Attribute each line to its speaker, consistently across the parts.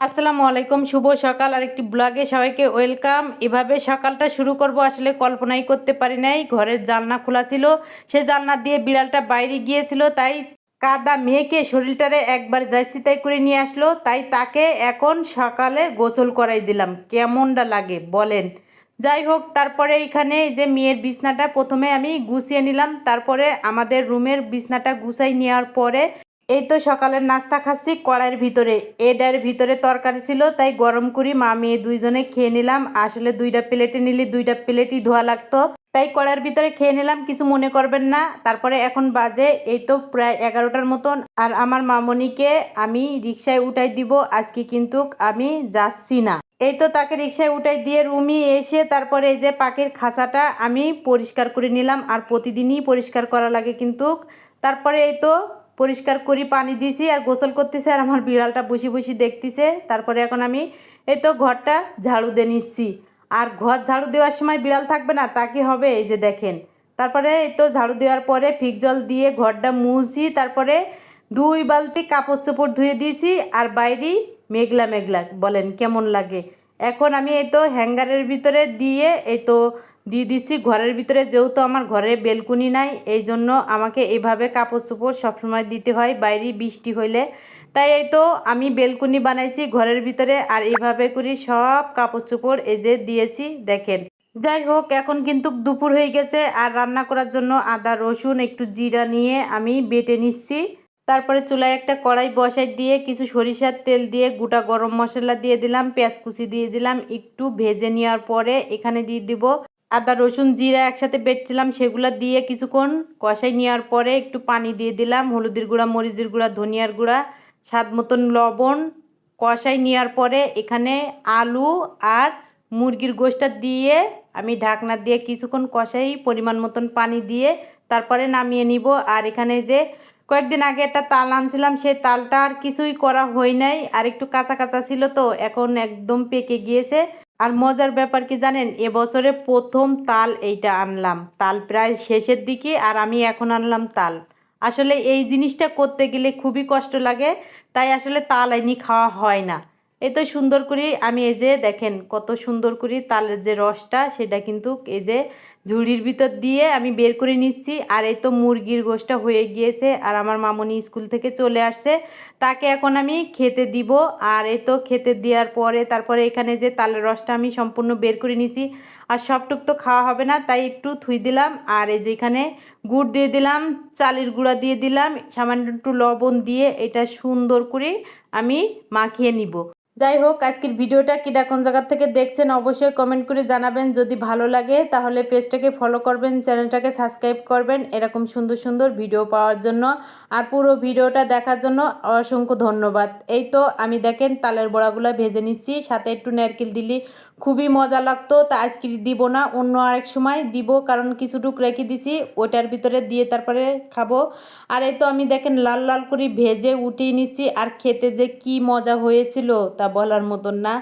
Speaker 1: আসসালামু আলাইকুম, শুভ সকাল। আর একটি ব্লগে সবাইকে ওয়েলকাম। এভাবে সকালটা শুরু করব, আসলে কল্পনাই করতে পারি নাই। ঘরের জানলা খোলা ছিল, সে জানলা দিয়ে বিড়ালটা বাইরে গিয়েছিল, তাই কাদা মেয়েকে শরীরটারে একবার তাই করে নিয়ে আসলো, তাই তাকে এখন সকালে গোসল করাই দিলাম। কেমনটা লাগে, বলেন। যাই হোক, তারপরে এখানে যে মেয়ের বিছনাটা প্রথমে আমি গুছিয়ে নিলাম, তারপরে আমাদের রুমের বিছনাটা গুছাই নেওয়ার পরে এই তো সকালের নাস্তা খাচ্ছি, কড়াইয়ের ভিতরে। এডার ভিতরে তরকারি ছিল, তাই গরম করি মা মেয়ে দুইজনে খেয়ে নিলাম। আসলে দুইটা প্লেটে নিলে, দুইটা প্লেটই ধোয়া লাগতো। তাই কড়াইয়ের ভিতরে খেয়ে নিলাম, কিছু মনে করবেন না। তারপরে এখন বাজে, এই তো প্রায় এগারোটার মতন। আর আমার মামনিকে আমি রিক্সায় উঠাই দিব, আজকে কিন্তু আমি যাচ্ছি না। এই তো তাকে রিক্সায় উঠাই দিয়ে রুমি এসে তারপরে এই যে পাখির খাঁচাটা আমি পরিষ্কার করে নিলাম। আর প্রতিদিনই পরিষ্কার করা লাগে কিন্তু। তারপরে এই তো পরিষ্কার করি, পানি দিছি আর গোসল করতেছে আর আমার বিড়ালটা বসে বসে দেখতেছে। তারপরে এখন আমি এই তো ঘরটা ঝাড়ু দিয়ে নিচ্ছি। আর ঘর ঝাড়ু দেওয়ার সময় বিড়াল থাকবে না, তা কি হবে? এই যে দেখেন। তারপরে এই তো ঝাড়ু দেওয়ার পরে ফিক জল দিয়ে ঘরটা মুছি, তারপরে দুই বালতি কাপড় চোপড় ধুয়ে দিয়েছি আর বাইরে মেঘলা মেঘলা, বলেন কেমন লাগে। এখন আমি এই তো হ্যাঙ্গারের ভিতরে দিয়ে এই তো দিয়ে দিচ্ছি। ঘরের ভিতরে যেহেতু আমার ঘরে বেলকুনি নাই, এই জন্য আমাকে এইভাবে কাপড় চোপড় সবসময় দিতে হয়, বাইরে বৃষ্টি হইলে। তাই এই তো আমি বেলকুনি বানাইছি ঘরের ভিতরে আর এইভাবে করি সব কাপড় চোপড় এই যে দিয়েছি, দেখেন। যাই হোক, এখন কিন্তু দুপুর হয়ে গেছে আর রান্না করার জন্য আদা, রসুন, একটু জিরা নিয়ে আমি বেটে নিচ্ছি। তারপরে চুলায় একটা কড়াই বসাই দিয়ে কিছু সরিষার তেল দিয়ে গোটা গরম মশলা দিয়ে দিলাম, পেঁয়াজ কুচি দিয়ে দিলাম, একটু ভেজে নেওয়ার পরে এখানে দিয়ে দিব আদা, রসুন, জিরা একসাথে বেটছিলাম, সেগুলো দিয়ে কিছুক্ষণ কষাই নেওয়ার পরে একটু পানি দিয়ে দিলাম, হলুদের গুঁড়া, মরিচের গুঁড়া, ধনিয়ার গুঁড়া, স্বাদ মতন লবণ। কষাই নেওয়ার পরে এখানে আলু আর মুরগির গোষ্ঠটা দিয়ে আমি ঢাকনা দিয়ে কিছুক্ষণ কষাই পরিমাণ মতন পানি দিয়ে তারপরে নামিয়ে নিব। আর এখানে যে কয়েকদিন আগে একটা তাল আনছিলাম, সেই তালটা আর কিছুই করা হয় নাই, আর একটু কাঁচা কাঁচা ছিল তো, এখন একদম পেকে গিয়েছে। আর মজার ব্যাপার কি জানেন এবছরে প্রথম তাল এইটা আনলাম। তাল প্রায় শেষের দিকে, আর আমি এখন আনলাম তাল। আসলে এই জিনিসটা করতে গেলে খুবই কষ্ট লাগে, তাই আসলে তাল আইনি খাওয়া হয় না। এই তো সুন্দর করে আমি এই যে দেখেন কত সুন্দর করে তালের যে রসটা, সেটা কিন্তু এই যে ঝুড়ির ভিতর দিয়ে আমি বের করে নিচ্ছি। আর এই তো মুরগির গোষ্ঠটা হয়ে গিয়েছে আর আমার মামনি স্কুল থেকে চলে আসছে। তাকে এখন আমি খেতে দিব। আর এই তো খেতে দেওয়ার পরে তারপরে এখানে যে তালের রসটা আমি সম্পূর্ণ বের করে নিচ্ছি। আর সবটুক তো খাওয়া হবে না, তাই একটু থুই দিলাম। আর এই যে এখানে গুড় দিয়ে দিলাম, চালের গুঁড়া দিয়ে দিলাম। সামান্য একটু লবণ দিয়ে এটা সুন্দর করে আমি মাখিয়ে নিব। যাই হোক, আজকের ভিডিওটা কিটা কোন জায়গার থেকে দেখছেন অবশ্যই কমেন্ট করে জানাবেন। যদি ভালো লাগে, তাহলে পেজটাকে ফলো করবেন চ্যানেলটাকে সাবস্ক্রাইব করবেন। এরকম সুন্দর সুন্দর ভিডিও পাওয়ার জন্য। আর পুরো ভিডিওটা দেখার জন্য অসংখ্য ধন্যবাদ। এই তো আমি দেখেন, তালের বড়াগুলো ভেজে নিচ্ছি। সাথে একটু নারকেল দিলি খুবই মজা লাগতো। তা আজকে দিব না, অন্য আরেক সময় দিব। কারণ কিছুটুক রেখে দিছি, ওটার ভিতরে দিয়ে তারপরে খাব। আর এই তো আমি দেখেন, লাল লাল করে ভেজে উঠিয়ে নিচ্ছি। আর খেতে যে কি মজা হয়েছিল তা বলার মতন না।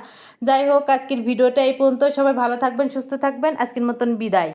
Speaker 1: যাই হোক, আজকের ভিডিওটা এই পর্যন্ত। সবাই ভালো থাকবেন, সুস্থ থাকবেন। আজকের মতন বিদায়।